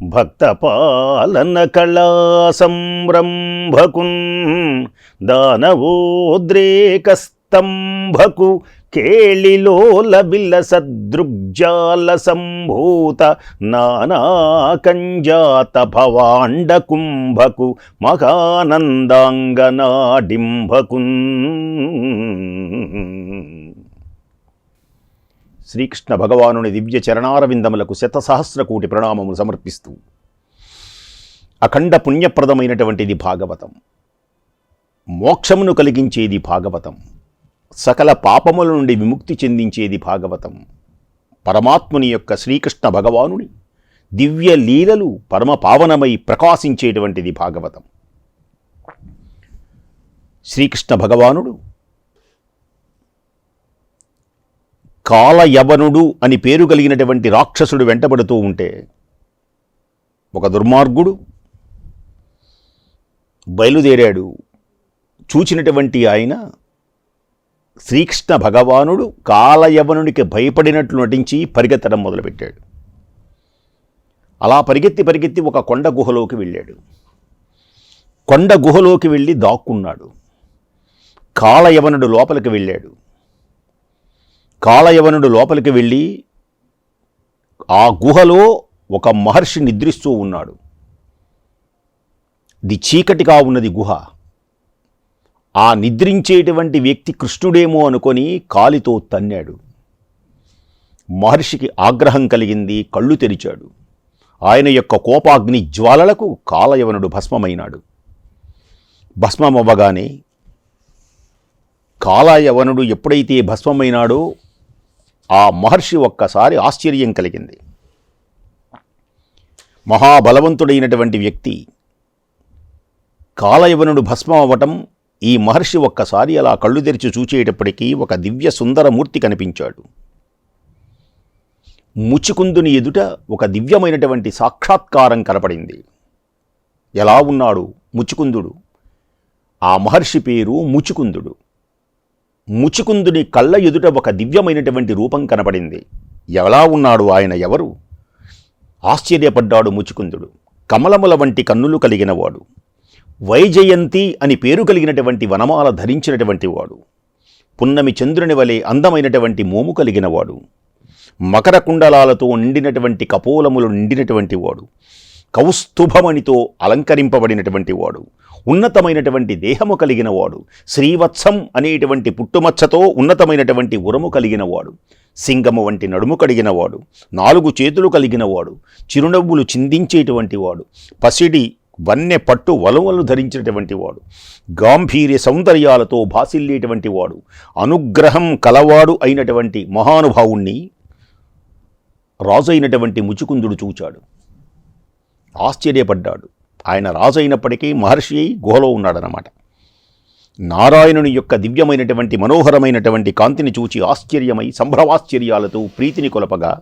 భక్తపాలన కళా సంరంభకున్ దానవోద్రేకస్తంభకు కేళిలోల బిల్ల సదృగ్జాల సంభూత నానాకంజాత భవాండ కుంభకు మహానందాంగనాడింభకున్ శ్రీకృష్ణ భగవానుని దివ్య చరణారవిందములకు శతసహస్ర కోటి ప్రణామములు సమర్పిస్తూ అఖండ పుణ్యప్రదమైనటువంటిది భాగవతం. మోక్షమును కలిగించేది భాగవతం. సకల పాపముల నుండి విముక్తి చెందించేది భాగవతం. పరమాత్ముని యొక్క శ్రీకృష్ణ భగవానుని దివ్య లీలలు పరమ పావనమై ప్రకాశించేటువంటిది భాగవతం. శ్రీకృష్ణ భగవానుడు కాలయవనుడు అని పేరు కలిగినటువంటి రాక్షసుడు వెంటబడుతూ ఉంటే ఒక దుర్మార్గుడు బయలుదేరాడు. చూచినటువంటి ఆయన శ్రీకృష్ణ భగవానుడు కాలయవనునికి భయపడినట్లు నటించి పరిగెత్తడం మొదలుపెట్టాడు. అలా పరిగెత్తి పరిగెత్తి ఒక కొండ గుహలోకి వెళ్ళాడు. కొండ గుహలోకి వెళ్ళి దాక్కున్నాడు. కాలయవనుడు లోపలికి వెళ్ళాడు. కాలయవనుడు లోపలికి వెళ్ళి ఆ గుహలో ఒక మహర్షి నిద్రిస్తూ ఉన్నాడు. ది చీకటిగా ఉన్నది గుహ. ఆ నిద్రించేటువంటి వ్యక్తి కృష్ణుడేమో అనుకొని కాలితో తన్నాడు. మహర్షికి ఆగ్రహం కలిగింది కళ్ళు తెరిచాడు. ఆయన యొక్క కోపాగ్ని జ్వాలలకు కాలయవనుడు భస్మమైనాడు. భస్మమవ్వగానే కాలయవనుడు ఎప్పుడైతే భస్మమైనాడో ఆ మహర్షి ఒక్కసారి ఆశ్చర్యం కలిగింది. మహాబలవంతుడైనటువంటి వ్యక్తి కాలయవనుడు భస్మం అవ్వటం ఈ మహర్షి ఒక్కసారి అలా కళ్ళు తెరిచి చూచేటప్పటికీ ఒక దివ్య సుందరమూర్తి కనిపించాడు. ముచికుందుని ఎదుట ఒక దివ్యమైనటువంటి సాక్షాత్కారం కనపడింది. ఎలా ఉన్నాడు ముచికుందుడు? ఆ మహర్షి పేరు ముచుకుందుడు. ముచుకుందుని కళ్ళ ఎదుట ఒక దివ్యమైనటువంటి రూపం కనపడింది. ఎలా ఉన్నాడు ఆయన ఎవరు? ఆశ్చర్యపడ్డాడు ముచుకుందుడు. కమలముల వంటి కన్నులు కలిగినవాడు వైజయంతి అని పేరు కలిగినటువంటి వనమాల ధరించినటువంటి వాడు. పున్నమి చంద్రుని వలె అందమైనటువంటి మోము కలిగినవాడు మకర కుండలాలతో నిండినటువంటి కపోలములు నిండినటువంటి వాడు. కౌస్తుభమణితో అలంకరింపబడినటువంటి వాడు. ఉన్నతమైనటువంటి దేహము కలిగిన వాడు. శ్రీవత్సం అనేటువంటి పుట్టుమచ్చతో ఉన్నతమైనటువంటి ఉరము కలిగిన వాడు. సింగము వంటి నడుము కలిగిన వాడు. నాలుగు చేతులు కలిగిన వాడు. చిరునవ్వులు చిందించేటువంటి వాడు. పసిడి వన్నె పట్టు వలవలు ధరించినటువంటి వాడు. గాంభీర్య సౌందర్యాలతో భాసిల్లేటువంటి వాడు. అనుగ్రహం కలవాడు అయినటువంటి మహానుభావుణ్ణి రాజు అయినటువంటి ముచుకుందుడు చూచాడు. ఆశ్చర్యపడ్డాడు. ఆయన రాజు అయినప్పటికీ మహర్షి అయి గుహలో ఉన్నాడనమాట నారాయణుని యొక్క దివ్యమైనటువంటి మనోహరమైనటువంటి కాంతిని చూచి ఆశ్చర్యమై సంభ్రమాశ్చర్యాలతో ప్రీతిని కొలపగా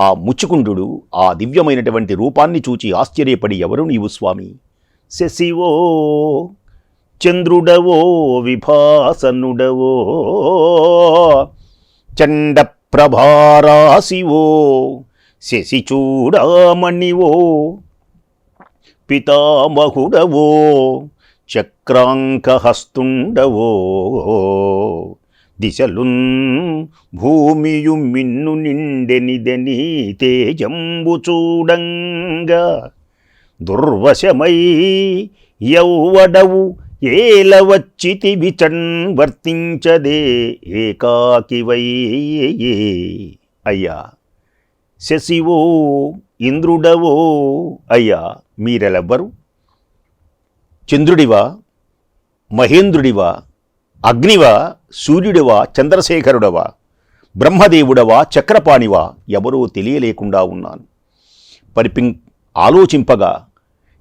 ఆ ముచ్చుకుండు ఆ దివ్యమైనటువంటి రూపాన్ని చూచి ఆశ్చర్యపడి ఎవరు నీవు స్వామి? శశివో చంద్రుడవో విభాసనుడవో చండ ప్రభారాశివో శశి శశిచూడామణివో పితామహుడవో చక్రాంకహస్తుండవో దిశలున్ భూమియు మిన్ను నిండెనిదని తేజంబు చూడంగా దుర్వశమై యౌవడవు ఏలవచ్చితి విచన్ వర్తించదే ఏకాకివై అయ్యా! శశివో ఇంద్రుడవో. అయ్యా మీరెలెవ్వరు? చంద్రుడివా? మహేంద్రుడివా? అగ్నివా? సూర్యుడివా? చంద్రశేఖరుడవా? బ్రహ్మదేవుడవా? చక్రపాణివా? ఎవరో తెలియలేకుండా ఉన్నాను. పరిపిం ఆలోచింపగా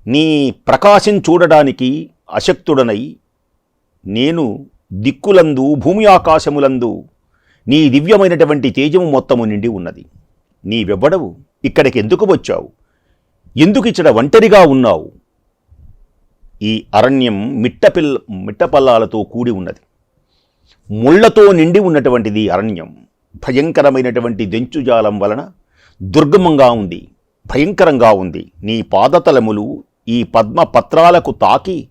నీ ప్రకాశం చూడడానికి అశక్తుడనై నేను దిక్కులందు భూమి ఆకాశములందు నీ దివ్యమైనటువంటి తేజము మొత్తము నిండి ఉన్నది. నీవెవ్వడవు. ఇక్కడికి ఎందుకు వచ్చావు? ఎందుకు ఇచ్చట ఒంటరిగా ఉన్నావు? ఈ అరణ్యం మిట్టపిల్ మిట్టపల్లాలతో కూడి ఉన్నది. ముళ్ళతో నిండి ఉన్నటువంటిది అరణ్యం. భయంకరమైనటువంటి దెంచుజాలం వలన దుర్గమంగా ఉంది భయంకరంగా ఉంది. నీ పాదతలములు ఈ పద్మ పత్రాలకు తాకి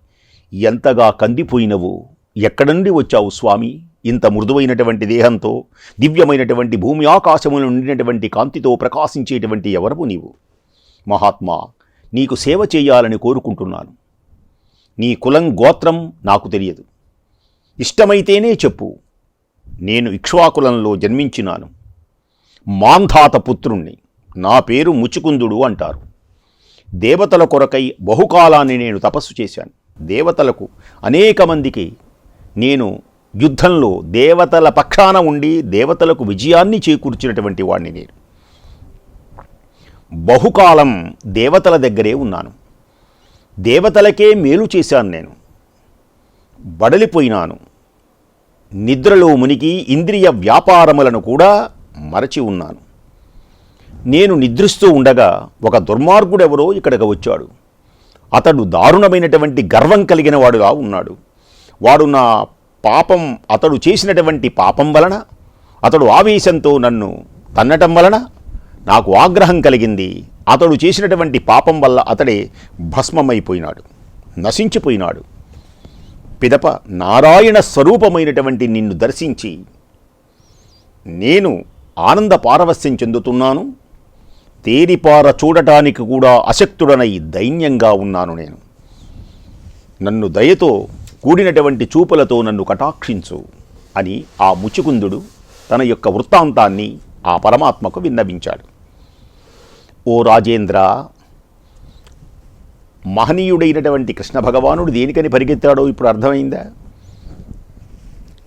ఎంతగా కందిపోయినవు. ఎక్కడ నుండి వచ్చావు స్వామి? ఇంత మృదువైనటువంటి దేహంతో దివ్యమైనటువంటి భూమి ఆకాశములు నిండినటువంటి కాంతితో ప్రకాశించేటువంటి ఎవరవు నీవు? మహాత్మా నీకు సేవ చేయాలని కోరుకుంటున్నాను. నీ కులం గోత్రం నాకు తెలియదు. ఇష్టమైతేనే చెప్పు. నేను ఇక్ష్వాకులంలో జన్మించినాను. మాంధాత పుత్రుణ్ణి. నా పేరు ముచుకుందుడు అంటారు. దేవతల కొరకై బహుకాలాన్ని నేను తపస్సు చేశాను. దేవతలకు అనేక మందికి నేను యుద్ధంలో దేవతల పక్షాన ఉండి దేవతలకు విజయాన్ని చేకూర్చినటువంటి వాడిని నేను. బహుకాలం దేవతల దగ్గరే ఉన్నాను. దేవతలకే మేలు చేశాను నేను. బడలిపోయినాను నిద్రలో మునిగి ఇంద్రియ వ్యాపారములను కూడా మరచి ఉన్నాను. నేను నిద్రిస్తూ ఉండగా ఒక దుర్మార్గుడెవరో ఇక్కడికి వచ్చాడు. అతడు దారుణమైనటువంటి గర్వం కలిగిన వాడుగా ఉన్నాడు. వాడు నా పాపం అతడు చేసినటువంటి పాపం వలన అతడు ఆవేశంతో నన్ను తన్నటం వలన నాకు ఆగ్రహం కలిగింది. అతడు చేసినటువంటి పాపం వల్ల అతడే భస్మమైపోయినాడు నశించిపోయినాడు. పిదప నారాయణ స్వరూపమైనటువంటి నిన్ను దర్శించి నేను ఆనంద పారవస్యం చెందుతున్నాను. తేరిపార చూడటానికి కూడా అశక్తుడనై దైన్యంగా ఉన్నాను నేను. నన్ను దయతో కూడినటువంటి చూపులతో నన్ను కటాక్షించు అని ఆ ముచుకుందుడు తన యొక్క వృత్తాంతాన్ని ఆ పరమాత్మకు విన్నవించాడు. ఓ రాజేంద్ర మహనీయుడైనటువంటి కృష్ణ భగవానుడు దేనికని పరిగెత్తాడో ఇప్పుడు అర్థమైందా?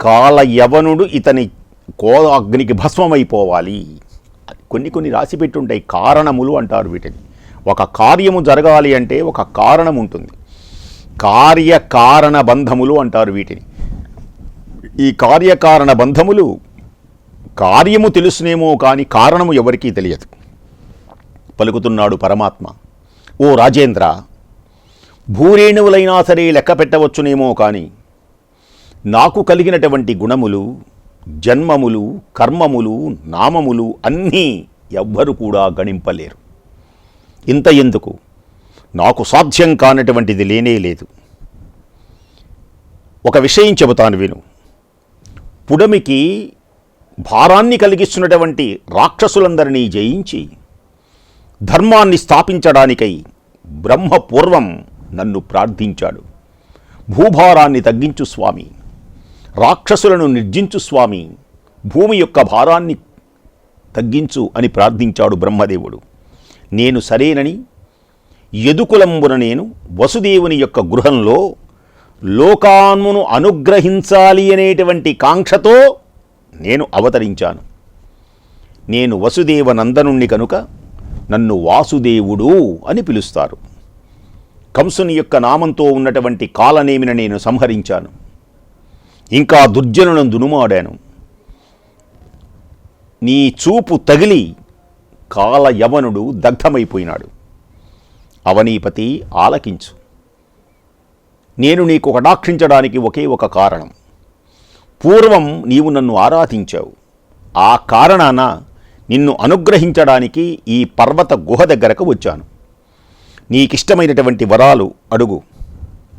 కాల యవనుడు ఇతని కోదాగ్నికి భస్మమైపోవాలి. కొన్ని కొన్ని రాసి పెట్టుంటాయి కారణములు అంటారు వీటిని. ఒక కార్యము జరగాలి అంటే ఒక కారణం ఉంటుంది కార్యకారణ బంధములు అంటారు వీటిని. ఈ కార్యకారణ బంధములు కార్యము తెలుసునేమో కానీ కారణము ఎవరికీ తెలియదు. పలుకుతున్నాడు పరమాత్మ. ఓ రాజేంద్ర భూరేణువులైనా సరే లెక్క పెట్టవచ్చునేమో కానీ నాకు కలిగినటువంటి గుణములు జన్మములు కర్మములు నామములు అన్నీ ఎవ్వరు కూడా గణింపలేరు. ఇంత ఎందుకు? నాకు సాధ్యం కానటువంటిది లేనే లేదు. ఒక విషయం చెబుతాను విను. పుడమికి భారాన్ని కలిగిస్తున్నటువంటి రాక్షసులందరినీ జయించి ధర్మాన్ని స్థాపించడానికై బ్రహ్మ పూర్వం నన్ను ప్రార్థించాడు. భూభారాన్ని తగ్గించు స్వామి. రాక్షసులను నిర్జించు స్వామి. భూమి యొక్క భారాన్ని తగ్గించు అని ప్రార్థించాడు బ్రహ్మదేవుడు. నేను సరేనని యదుకులంబున నేను వసుదేవుని యొక్క గృహంలో లోకాన్మును అనుగ్రహించాలి అనేటువంటి కాంక్షతో నేను అవతరించాను. నేను వసుదేవ నందనుణ్ణి కనుక నన్ను వాసుదేవుడు అని పిలుస్తారు. కంసుని యొక్క నామంతో ఉన్నటువంటి కాలనేమిన నేను సంహరించాను. ఇంకా దుర్జనులను దునుమాడాను నీ చూపు తగిలి కాల యవనుడు దగ్ధమైపోయినాడు. అవనీపతి ఆలకించు. నేను నీకు కటాక్షించడానికి ఒకే ఒక కారణం. పూర్వం నీవు నన్ను ఆరాధించావు. ఆ కారణాన నిన్ను అనుగ్రహించడానికి ఈ పర్వత గుహ దగ్గరకు వచ్చాను. నీకిష్టమైనటువంటి వరాలు అడుగు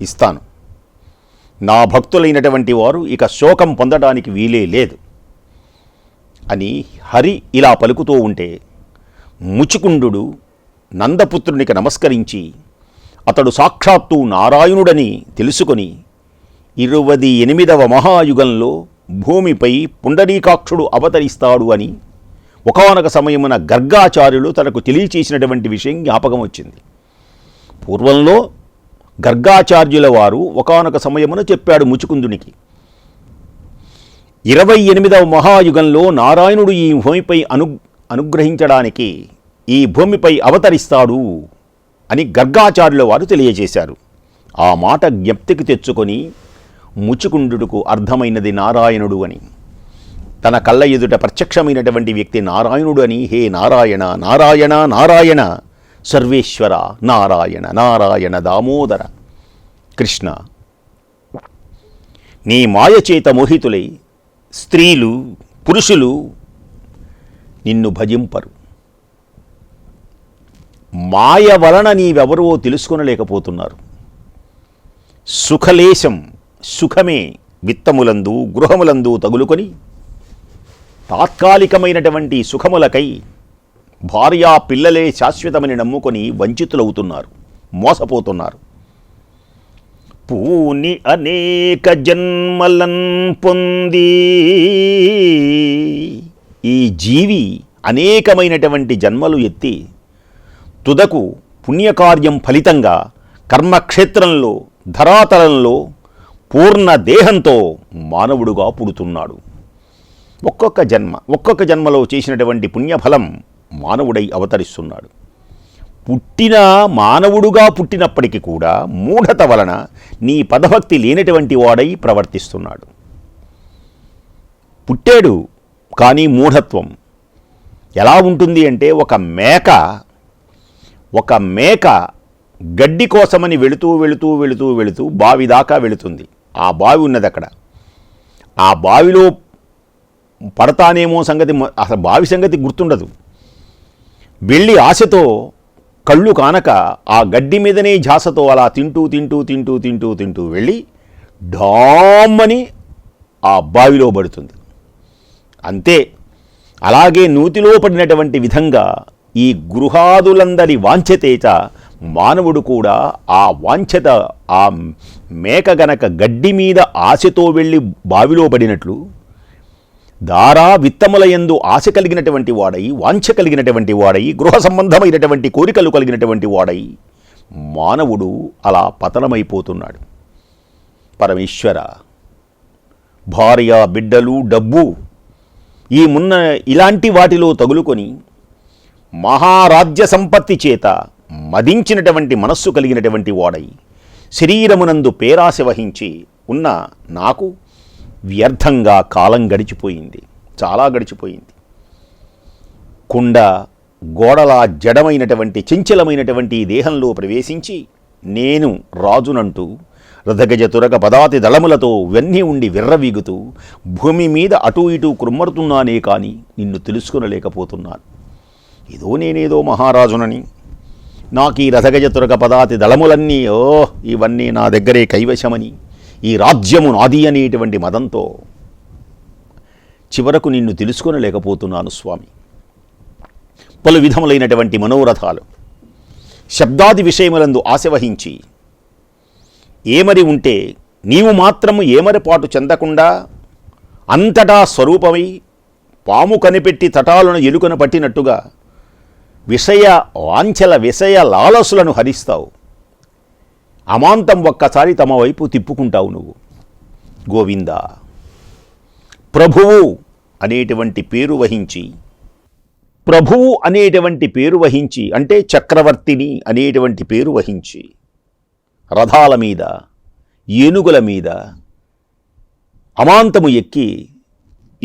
ఇస్తాను. నా భక్తులైనటువంటి వారు ఇక శోకం పొందడానికి వీలే లేదు. అని హరి ఇలా పలుకుతూ ఉంటే ముచుకుండు నందపుత్రునికి నమస్కరించి అతడు సాక్షాత్తు నారాయణుడని తెలుసుకొని ఇరువది ఎనిమిదవ మహాయుగంలో భూమిపై పుండరీకాక్షుడు అవతరిస్తాడు అని ఒకనొక సమయమున గర్గాచార్యులు తనకు తెలియచేసినటువంటి విషయం జ్ఞాపకం వచ్చింది. పూర్వంలో గర్గాచార్యుల వారు ఒకనొక సమయమున చెప్పాడు ముచుకుందునికి. ఇరవై ఎనిమిదవ మహాయుగంలో నారాయణుడు ఈ భూమిపై అను అనుగ్రహించడానికి ఈ భూమిపై అవతరిస్తాడు అని గర్గాచార్యుల వారు తెలియజేశారు. ఆ మాట జ్ఞప్తికి తెచ్చుకొని ముచుకుండుటకు అర్థమైనది నారాయణుడు అని. తన కళ్ళ ఎదుట ప్రత్యక్షమైనటువంటి వ్యక్తి నారాయణుడు అని. హే నారాయణ నారాయణ నారాయణ సర్వేశ్వర నారాయణ నారాయణ దామోదర కృష్ణ. నీ మాయచేత మోహితులై స్త్రీలు పురుషులు నిన్ను భజింపరు. మాయ వలన నీవెవరో తెలుసుకునలేకపోతున్నారు. సుఖలేశం సుఖమే విత్తములందు గృహములందు తగులుకొని తాత్కాలికమైనటువంటి సుఖములకై భార్యా పిల్లలే శాశ్వతమని నమ్ముకొని వంచితులవుతున్నారు మోసపోతున్నారు. పూని అనేక జన్మలన్ పొంది ఈ జీవి అనేకమైనటువంటి జన్మలు ఎత్తి తుదకు పుణ్యకార్యం ఫలితంగా కర్మక్షేత్రంలో ధరాతలంలో పూర్ణ దేహంతో మానవుడుగా పుడుతున్నాడు. ఒక్కొక్క జన్మ ఒక్కొక్క జన్మలో చేసినటువంటి పుణ్యఫలం మానవుడై అవతరిస్తున్నాడు. పుట్టిన మానవుడుగా పుట్టినప్పటికీ కూడా మూఢత వలన నీ పదభక్తి లేనటువంటి వాడై ప్రవర్తిస్తున్నాడు. పుట్టాడు కానీ మూఢత్వం. ఎలా ఉంటుంది అంటే ఒక మేక ఒక మేక గడ్డి కోసమని వెళుతూ వెళుతూ వెళుతూ వెళుతూ బావి దాకా వెళుతుంది. ఆ బావి ఉన్నది అక్కడ. ఆ బావిలో పడతానేమో సంగతి అసలు బావి సంగతి గుర్తుండదు. వెళ్ళి ఆశతో కళ్ళు కానక ఆ గడ్డి మీదనే ఝాసతో అలా తింటూ తింటూ తింటూ తింటూ తింటూ వెళ్ళి డామ్మని ఆ బావిలో పడుతుంది. అంతే. అలాగే నూతిలో పడినటువంటి విధంగా ఈ గృహాదులందరి వాంఛతేత మానవుడు కూడా ఆ వాంఛత ఆ మేక గనక గడ్డి మీద ఆశతో వెళ్ళి బావిలో పడినట్లు దారా విత్తములయందు ఆశ కలిగినటువంటి వాడై వాంఛ కలిగినటువంటి వాడై గృహ సంబంధమైనటువంటి కోరికలు కలిగినటువంటి వాడై మానవుడు అలా పతనమైపోతున్నాడు. పరమేశ్వర భార్య బిడ్డలు డబ్బు ఈ మున్న ఇలాంటి వాటిలో తగులుకొని మహారాజ్య సంపత్తి చేత మదించినటువంటి మనస్సు కలిగినటువంటి వాడై శరీరమునందు పేరాశ వహించి ఉన్న నాకు వ్యర్థంగా కాలం గడిచిపోయింది చాలా గడిచిపోయింది. కుండ గోడలా జడమైనటువంటి చంచలమైనటువంటి దేహంలో ప్రవేశించి నేను రాజునంటూ రథగజ తురగ పదాతి దళములతో వెన్నీ ఉండి విర్రవీగుతూ భూమి మీద అటూ ఇటూ కుమ్మరుతున్నానే కాని నిన్ను తెలుసుకొనలేకపోతున్నాను. ఏదో నేనేదో మహారాజునని. నాకు ఈ రథగజతురక పదాతి దళములన్నీ ఓ ఇవన్నీ నా దగ్గరే కైవశమని ఈ రాజ్యము నాది అనేటువంటి మదంతో. చివరకు నిన్ను తెలుసుకొనలేకపోతున్నాను స్వామి. పలు విధములైనటువంటి మనోరథాలు. శబ్దాది విషయములందు ఆశవహించి ఏమరి ఉంటే నీవు మాత్రము ఏమరిపాటు చెందకుండా అంతటా స్వరూపమై పాము కనిపెట్టి తటాలను ఎలుకన పట్టినట్టుగా విషయ వాంఛల విషయ లాలసులను హరిస్తావు. అమాంతం ఒక్కసారి తమ వైపు తిప్పుకుంటావు నువ్వు. గోవింద ప్రభువు అనేటువంటి పేరు వహించి ప్రభువు అనేటువంటి పేరు వహించి అంటే చక్రవర్తిని అనేటువంటి పేరు వహించి రథాల మీద ఏనుగుల మీద అమాంతము ఎక్కి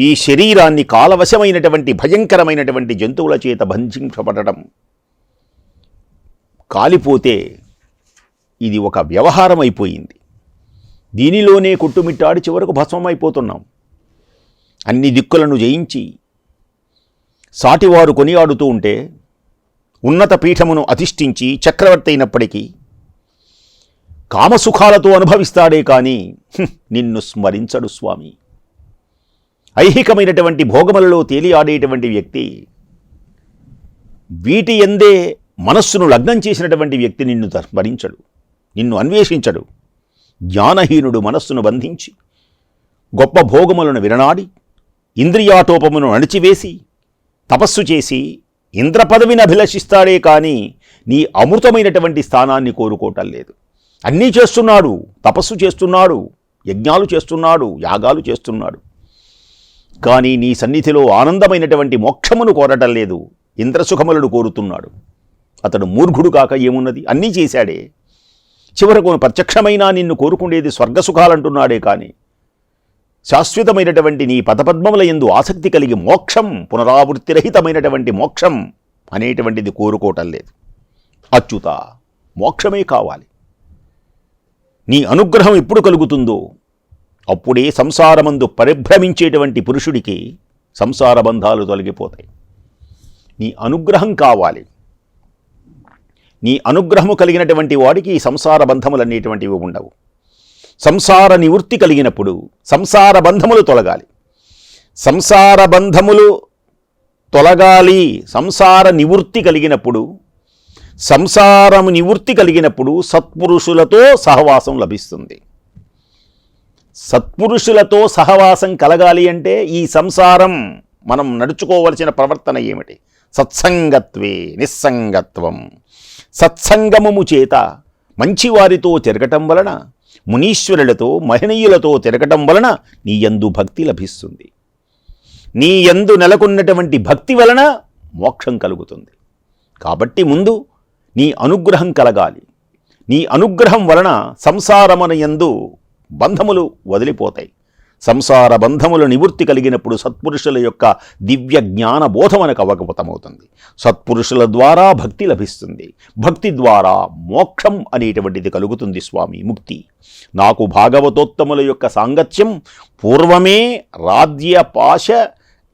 ఈ శరీరాన్ని కాలవశమైనటువంటి భయంకరమైనటువంటి జంతువుల చేత బంధించబడటం కాలిపోతే ఇది ఒక వ్యవహారం అయిపోయింది దీనిలోనే కొట్టుమిట్టాడి చివరకు భస్మమైపోతున్నాం. అన్ని దిక్కులను జయించి సాటివారు కొనియాడుతూ ఉంటే ఉన్నత పీఠమును అధిష్ఠించి చక్రవర్తి అయినప్పటికీ కామసుఖాలతో అనుభవిస్తాడే కానీ నిన్ను స్మరించడు స్వామి. ఐహికమైనటువంటి భోగములలో తేలియాడేటువంటి వ్యక్తి వీటి ఎందే మనస్సును లగ్నం చేసినటువంటి వ్యక్తి నిన్ను స్మరించడు నిన్ను అన్వేషించడు. జ్ఞానహీనుడు మనస్సును బంధించి గొప్ప భోగములను విరనాడి ఇంద్రియాటోపమును అణిచివేసి తపస్సు చేసి ఇంద్ర పదవిని అభిలషిస్తాడే కానీ నీ అమృతమైనటువంటి స్థానాన్ని కోరుకోవటం లేదు. అన్నీ చేస్తున్నాడు తపస్సు చేస్తున్నాడు యజ్ఞాలు చేస్తున్నాడు యాగాలు చేస్తున్నాడు. కానీ నీ సన్నిధిలో ఆనందమైనటువంటి మోక్షమును కోరటం లేదు. ఇంద్రసుఖములను కోరుతున్నాడు. అతడు మూర్ఘుడు కాక ఏమున్నది? అన్నీ చేశాడే. చివరకు ప్రత్యక్షమైనా నిన్ను కోరుకుండేది స్వర్గసుఖాలంటున్నాడే కానీ శాశ్వతమైనటువంటి నీ పదపద్మముల ఎందు ఆసక్తి కలిగి మోక్షం పునరావృత్తిరహితమైనటువంటి మోక్షం అనేటువంటిది కోరుకోవటం లేదు. అచ్యుత మోక్షమే కావాలి. నీ అనుగ్రహం ఎప్పుడు కలుగుతుందో అప్పుడే సంసారమందు పరిభ్రమించేటువంటి పురుషుడికి సంసార బంధాలు తొలగిపోతాయి. నీ అనుగ్రహం కావాలి. నీ అనుగ్రహము కలిగినటువంటి వాడికి ఈ సంసార బంధములు అనేటువంటివి ఉండవు. సంసార నివృత్తి కలిగినప్పుడు సంసార బంధములు తొలగాలి. సంసార బంధములు తొలగాలి. సంసార నివృత్తి కలిగినప్పుడు సంసారము నివృత్తి కలిగినప్పుడు సత్పురుషులతో సహవాసం లభిస్తుంది. సత్పురుషులతో సహవాసం కలగాలి అంటే ఈ సంసారం మనం నడుచుకోవలసిన ప్రవర్తన ఏమిటి? సత్సంగత్వే నిస్సంగత్వం. సత్సంగమము చేత మంచివారితో తిరగటం వలన మునీశ్వరులతో మహనీయులతో తిరగటం వలన నీ యందు భక్తి లభిస్తుంది. నీ యందు నెలకొన్నటువంటి భక్తి వలన మోక్షం కలుగుతుంది. కాబట్టి ముందు నీ అనుగ్రహం కలగాలి. నీ అనుగ్రహం వలన సంసారమన యందు బంధములు వదిలిపోతాయి. సంసార బంధముల నివృత్తి కలిగినప్పుడు సత్పురుషుల యొక్క దివ్య జ్ఞాన బోధ మనకు అవగతమవుతుంది. సత్పురుషుల ద్వారా భక్తి లభిస్తుంది. భక్తి ద్వారా మోక్షం అనేటువంటిది కలుగుతుంది స్వామి ముక్తి. నాకు భాగవతోత్తముల యొక్క సాంగత్యం పూర్వమే రాజ్య పాశ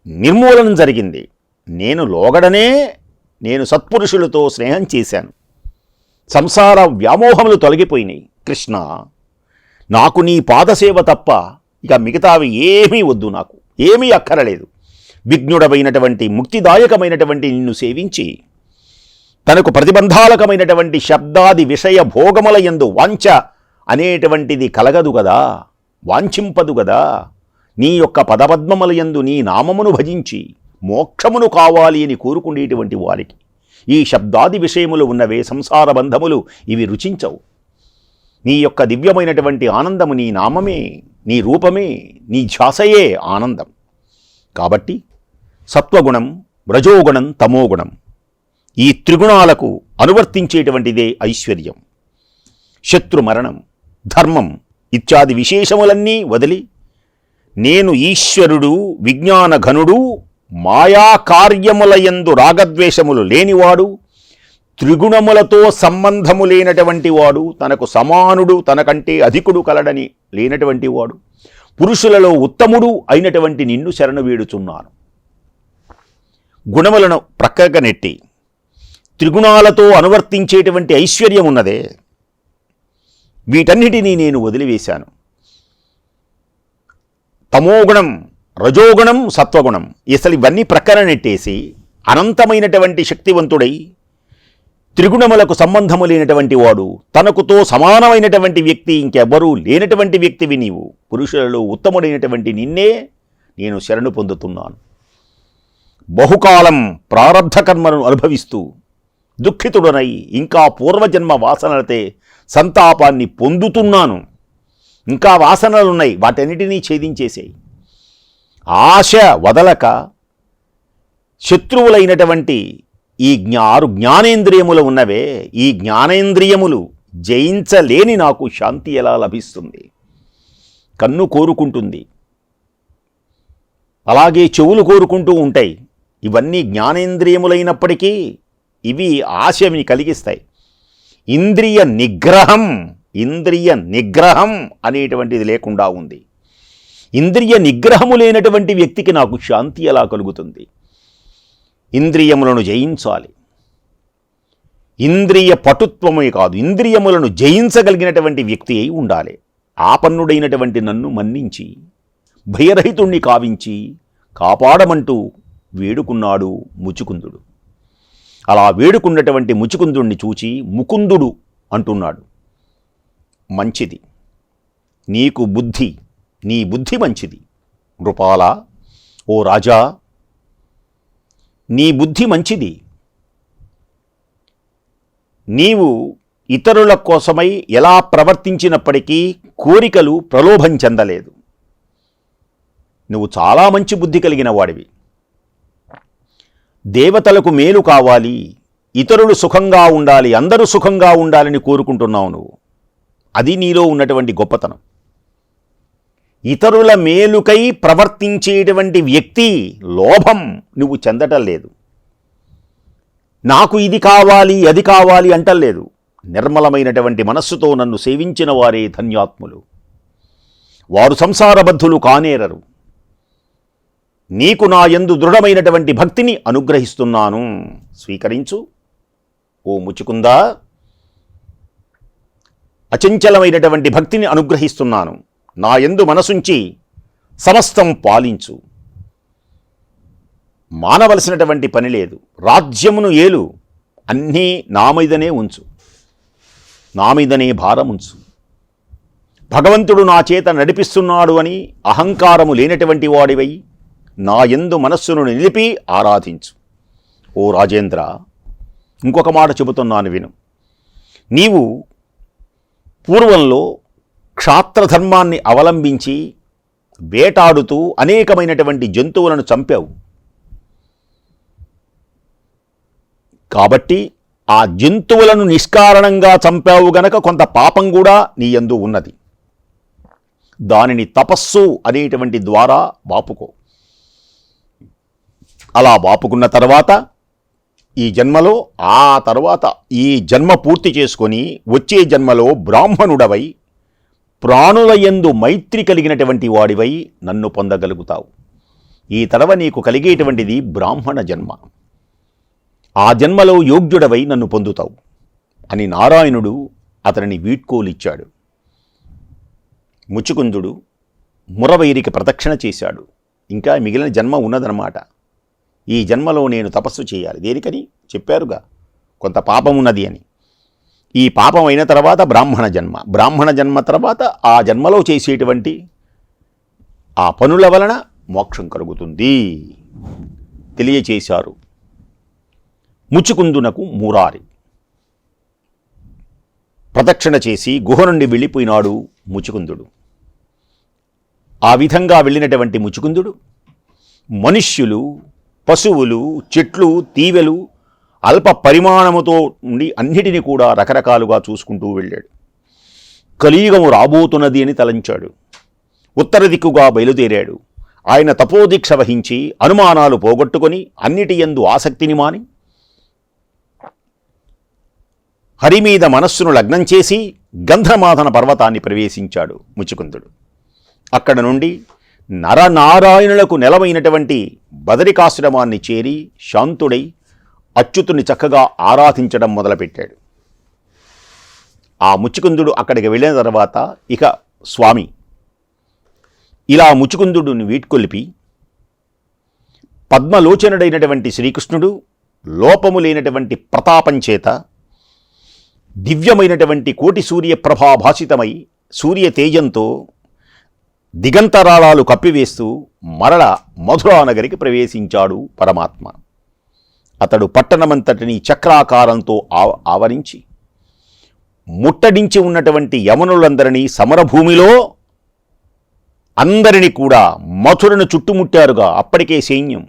నిర్మూలనం జరిగింది. నేను లోగడనే నేను సత్పురుషులతో స్నేహం చేశాను. సంసార వ్యామోహములు తొలగిపోయినాయి. కృష్ణ నాకు నీ పాదసేవ తప్ప ఇక మిగతావి ఏమీ వద్దు నాకు. ఏమీ అక్కరలేదు. విఘ్నుడమైనటువంటి ముక్తిదాయకమైనటువంటి నిన్ను సేవించి తనకు ప్రతిబంధాలకమైనటువంటి శబ్దాది విషయ భోగముల యందు వాంఛ అనేటువంటిది కలగదు కదా వాంఛింపదు కదా నీ యొక్క పదపద్మముల యందు నీ నామమును భజించి మోక్షమును కావాలి అని కోరుకునేటువంటి వారికి ఈ శబ్దాది విషయములు ఉన్నవే సంసార బంధములు ఇవి రుచించవు. నీ యొక్క దివ్యమైనటువంటి ఆనందము నీ నామమే నీ రూపమే నీ ధ్యాసయే ఆనందం. కాబట్టి సత్వగుణం రజోగుణం తమోగుణం ఈ త్రిగుణాలకు అనువర్తించేటువంటిదే ఐశ్వర్యం. శత్రు మరణం ధర్మం ఇత్యాది విశేషములన్నీ వదిలి నేను ఈశ్వరుడు విజ్ఞానఘనుడు మాయాకార్యములయందు రాగద్వేషములు లేనివాడు త్రిగుణములతో సంబంధము లేనటువంటి వాడు తనకు సమానుడు తనకంటే అధికుడు కలడని లేనటువంటి వాడు పురుషులలో ఉత్తముడు అయినటువంటి నిన్ను శరణు వేడుచున్నాను. గుణములను ప్రక్కగా నెట్టి త్రిగుణాలతో అనువర్తించేటువంటి ఐశ్వర్యం ఉన్నదే. వీటన్నిటినీ నేను వదిలివేశాను. తమోగుణం రజోగుణం సత్వగుణం అసలు ఇవన్నీ ప్రక్కన నెట్టేసి అనంతమైనటువంటి శక్తివంతుడై త్రిగుణములకు సంబంధము లేనటువంటి వాడు తనకుతో సమానమైనటువంటి వ్యక్తి ఇంకెవ్వరూ లేనటువంటి వ్యక్తివి నీవు. పురుషులలో ఉత్తముడైనటువంటి నిన్నే నేను శరణు పొందుతున్నాను. బహుకాలం ప్రారబ్ధ కర్మను అనుభవిస్తూ దుఃఖితుడనై ఇంకా పూర్వజన్మ వాసనలతే సంతాపాన్ని పొందుతున్నాను. ఇంకా వాసనలున్నాయి వాటన్నిటినీ ఛేదించేసాయి. ఆశ వదలక శత్రువులైనటువంటి ఈ జ్ఞా ఆరు జ్ఞానేంద్రియములు ఉన్నవే. ఈ జ్ఞానేంద్రియములు జయించలేని నాకు శాంతి ఎలా లభిస్తుంది? కన్ను కోరుకుంటుంది. అలాగే చెవులు కోరుకుంటూ ఉంటాయి. ఇవన్నీ జ్ఞానేంద్రియములైనప్పటికీ ఇవి ఆశని కలిగిస్తాయి. ఇంద్రియ నిగ్రహం ఇంద్రియ నిగ్రహం అనేటువంటిది లేకుండా ఉంది. ఇంద్రియ నిగ్రహము లేనటువంటి వ్యక్తికి నాకు శాంతి ఎలా కలుగుతుంది? ఇంద్రియములను జయించాలి. ఇంద్రియ పటుత్వమే కాదు ఇంద్రియములను జయించగలిగినటువంటి వ్యక్తి అయి ఉండాలి. ఆపన్నుడైనటువంటి నన్ను మన్నించి భయరహితుణ్ణి కావించి కాపాడమంటూ వేడుకున్నాడు ముచుకుందుడు. అలా వేడుకున్నటువంటి ముచుకుందుణ్ణి చూచి ముకుందుడు అంటున్నాడు. మంచిది. నీకు బుద్ధి నీ బుద్ధి మంచిది. నృపాల ఓ రాజా నీ బుద్ధి మంచిది. నీవు ఇతరుల కోసమై ఎలా ప్రవర్తించినప్పటికీ కోరికలు ప్రలోభం చెందలేదు. నువ్వు చాలా మంచి బుద్ధి కలిగిన వాడివి. దేవతలకు మేలు కావాలి ఇతరులు సుఖంగా ఉండాలి అందరూ సుఖంగా ఉండాలని కోరుకుంటున్నావు నువ్వు. అది నీలో ఉన్నటువంటి గొప్పతనం. ఇతరుల మేలుకై ప్రవర్తించేటువంటి వ్యక్తి లోభం నువ్వు చెందటం లేదు. నాకు ఇది కావాలి అది కావాలి అంటలేదు నిర్మలమైనటువంటి మనస్సుతో నన్ను సేవించిన వారే ధన్యాత్ములు. వారు సంసారబద్ధులు కానేరరు. నీకు నా ఎందు దృఢమైనటువంటి భక్తిని అనుగ్రహిస్తున్నాను. స్వీకరించు. ఓ ముచుకుందా? అచంచలమైనటువంటి భక్తిని అనుగ్రహిస్తున్నాను. నా యందు మనసుంచి సమస్తం పాలించు. మానవలసినటువంటి పని లేదు. రాజ్యమును ఏలు అన్నీ నా మీదనే ఉంచు. నా మీదనే భారముంచు భగవంతుడు నా చేత నడిపిస్తున్నాడు అని అహంకారము లేనటువంటి వాడివై నా యందు మనస్సును నిలిపి ఆరాధించు. ఓ రాజేంద్ర ఇంకొక మాట చెబుతున్నాను విను. నీవు పూర్వంలో క్షాత్రధర్మాన్ని అవలంబించి వేటాడుతూ అనేకమైనటువంటి జంతువులను చంపావు. కాబట్టి ఆ జంతువులను నిష్కారణంగా చంపావు గనక కొంత పాపం కూడా నీ యందు ఉన్నది. దానిని తపస్సు అనేటువంటి ద్వారా వాపుకో. అలా వాపుకున్న తర్వాత ఈ జన్మలో ఆ తర్వాత ఈ జన్మ పూర్తి చేసుకొని వచ్చే జన్మలో బ్రాహ్మణుడవై ప్రాణుల యందు మైత్రి కలిగినటువంటి వాడివై నన్ను పొందగలుగుతావు. ఈ తడవ నీకు కలిగేటువంటిది బ్రాహ్మణ జన్మ. ఆ జన్మలో యోగ్యుడవై నన్ను పొందుతావు అని నారాయణుడు అతనిని వీడ్కోలిచ్చాడు. ముచ్చుకుందుడు మురవైరికి ప్రదక్షిణ చేశాడు. ఇంకా మిగిలిన జన్మ ఉన్నదన్నమాట. ఈ జన్మలో నేను తపస్సు చేయాలి. దేనికని? చెప్పారుగా కొంత పాపం ఉన్నది అని. ఈ పాపం అయిన తర్వాత బ్రాహ్మణ జన్మ. బ్రాహ్మణ జన్మ తర్వాత ఆ జన్మలో చేసేటువంటి ఆ పనుల వలన మోక్షం కలుగుతుంది. తెలియచేశారు. ముచ్చుకుందునకు మూరారి. ప్రదక్షిణ చేసి గుహ నుండి వెళ్ళిపోయినాడు ముచుకుందుడు. ఆ విధంగా వెళ్ళినటువంటి ముచుకుందుడు మనుష్యులు పశువులు చెట్లు తీవెలు అల్ప పరిమాణముతో ఉండి అన్నిటినీ కూడా రకరకాలుగా చూసుకుంటూ వెళ్ళాడు. కలియుగము రాబోతున్నది అని తలంచాడు. ఉత్తర దిక్కుగా బయలుదేరాడు. ఆయన తపోదీక్ష వహించి అనుమానాలు పోగొట్టుకొని అన్నిటి యందు ఆసక్తిని మాని హరి మీద మనస్సును లగ్నం చేసి గంధమాధన పర్వతాన్ని ప్రవేశించాడు ముచుకుందుడు. అక్కడ నుండి నరనారాయణులకు నెలవైనటువంటి బదరికాశ్రమాన్ని చేరి శాంతుడై అచ్యుతుని చక్కగా ఆరాధించడం మొదలుపెట్టాడు. ఆ ముచుకుందుడు అక్కడికి వెళ్ళిన తర్వాత ఇక స్వామి ఇలా ముచుకుందుడుని వీట్కొలిపి పద్మలోచనుడైనటువంటి శ్రీకృష్ణుడు లోపము లేనటువంటి ప్రతాపం చేత దివ్యమైనటువంటి కోటి సూర్య ప్రభాభాషితమై సూర్య తేజంతో దిగంతరాళాలు కప్పివేస్తూ మరల మధురానగరికి ప్రవేశించాడు పరమాత్మ. అతడు పట్టణమంతటిని చక్రాకారంతో ఆవ- ఆవరించి ముట్టడించి ఉన్నటువంటి యమనులందరినీ సమరభూమిలో అందరినీ కూడా మథురను చుట్టుముట్టారుగా అప్పటికే సైన్యం.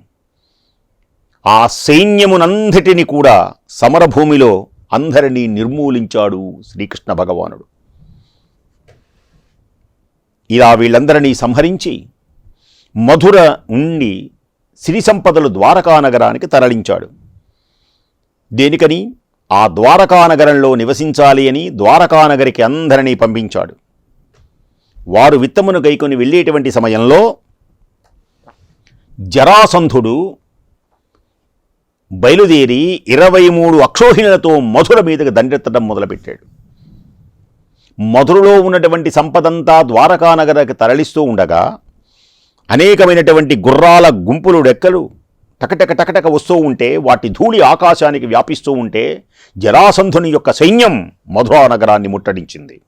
ఆ సైన్యమునంతటిని కూడా సమరభూమిలో అందరినీ నిర్మూలించాడు శ్రీకృష్ణ భగవానుడు. ఇలా వీళ్ళందరినీ సంహరించి మధుర ఉండి సిరి సంపదలు ద్వారకా నగరానికి తరలించాడు. దేనికని? ఆ ద్వారకా నగరంలో నివసించాలి అని ద్వారకా నగరికి అందరినీ పంపించాడు. వారు విత్తమును గైకొని వెళ్ళేటువంటి సమయంలో జరాసంధుడు బయలుదేరి ఇరవై మూడు అక్షోహిణులతో మధుర మీదకి దండెత్తడం మొదలుపెట్టాడు. మధురలో ఉన్నటువంటి సంపదంతా ద్వారకానగరకి తరలిస్తూ ఉండగా అనేకమైనటువంటి గుర్రాల గుంపులు డెక్కలు టకటక టకటక వస్తూ ఉంటే వాటి ధూళి ఆకాశానికి వ్యాపిస్తూ ఉంటే జరాసంధుని యొక్క సైన్యం మధురా నగరాన్ని ముట్టడించింది.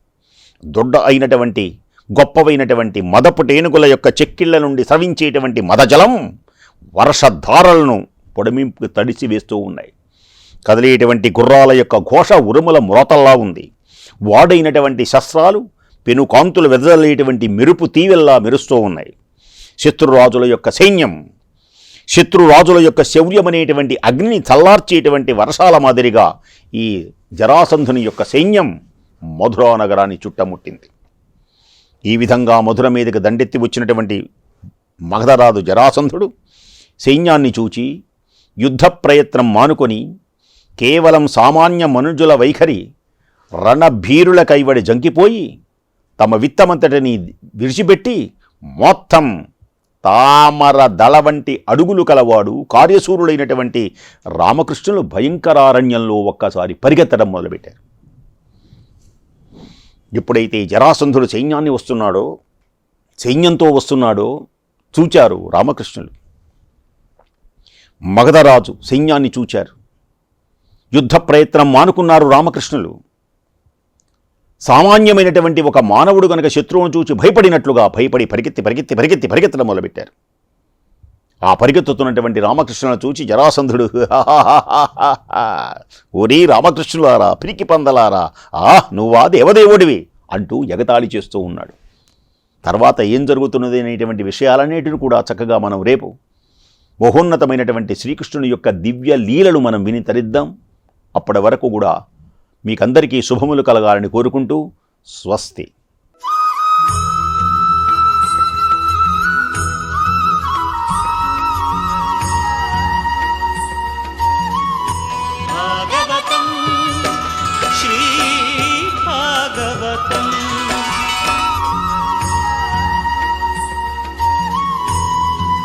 దొడ్డ అయినటువంటి గొప్పవైనటువంటి మదపు టేనుగుల యొక్క చెక్కిళ్ళ నుండి స్రవించేటువంటి మదజలం వర్షధారలను పొడిమింపు తడిసి వేస్తూ ఉన్నాయి. కదిలేటువంటి గుర్రాల యొక్క ఘోష ఉరుముల మురతల్లా ఉంది. వాడైనటువంటి శస్త్రాలు పెనుకాంతులు వెదజల్లేటువంటి మెరుపు తీవెల్లా మెరుస్తూ ఉన్నాయి. శత్రురాజుల యొక్క సైన్యం శత్రురాజుల యొక్క శౌర్యమనేటువంటి అగ్నిని చల్లార్చేటువంటి వర్షాల మాదిరిగా ఈ జరాసంధుని యొక్క సైన్యం మధురా నగరాన్ని చుట్టముట్టింది. ఈ విధంగా మధుర మీదకి దండెత్తి వచ్చినటువంటి మగధరాజు జరాసంధుడు సైన్యాన్ని చూచి యుద్ధ ప్రయత్నం మానుకొని కేవలం సామాన్య మనుజుల వైఖరి రణభీరుల కైవడి జంకిపోయి తమ విత్తమంతటిని విడిచిపెట్టి మొత్తం తామర దళ వంటి అడుగులు కలవాడు కార్యసూరుడైనటువంటి రామకృష్ణులు భయంకరారణ్యంలో ఒక్కసారి పరిగెత్తడం మొదలుపెట్టారు. ఎప్పుడైతే జరాసంధుడు సైన్యాన్ని వస్తున్నాడో సైన్యంతో వస్తున్నాడో చూచారు రామకృష్ణులు. మగధరాజు సైన్యాన్ని చూచారు. యుద్ధ ప్రయత్నం మానుకున్నారు రామకృష్ణులు. సామాన్యమైనటువంటి ఒక మానవుడు గనక శత్రువును చూచి భయపడినట్లుగా భయపడి పరిగెత్తి పరిగెత్తి పరిగెత్తి పరిగెత్తడం మొదలుపెట్టారు. ఆ పరిగెత్తుతున్నటువంటి రామకృష్ణులను చూచి జరాసంధుడు ఓరీ రామకృష్ణులారా పిరికి పందలారా ఆ నువ్వా దేవదేవుడివి? అంటూ ఎగతాళి చేస్తూ ఉన్నాడు. తర్వాత ఏం జరుగుతున్నది అనేటువంటి విషయాలన్నిటిని కూడా చక్కగా మనం రేపు మహోన్నతమైనటువంటి శ్రీకృష్ణుని యొక్క దివ్య లీలలు మనం విని తరిద్దాం. అప్పటి వరకు కూడా మీకందరికీ శుభములు కలగాలని కోరుకుంటూ స్వస్తి.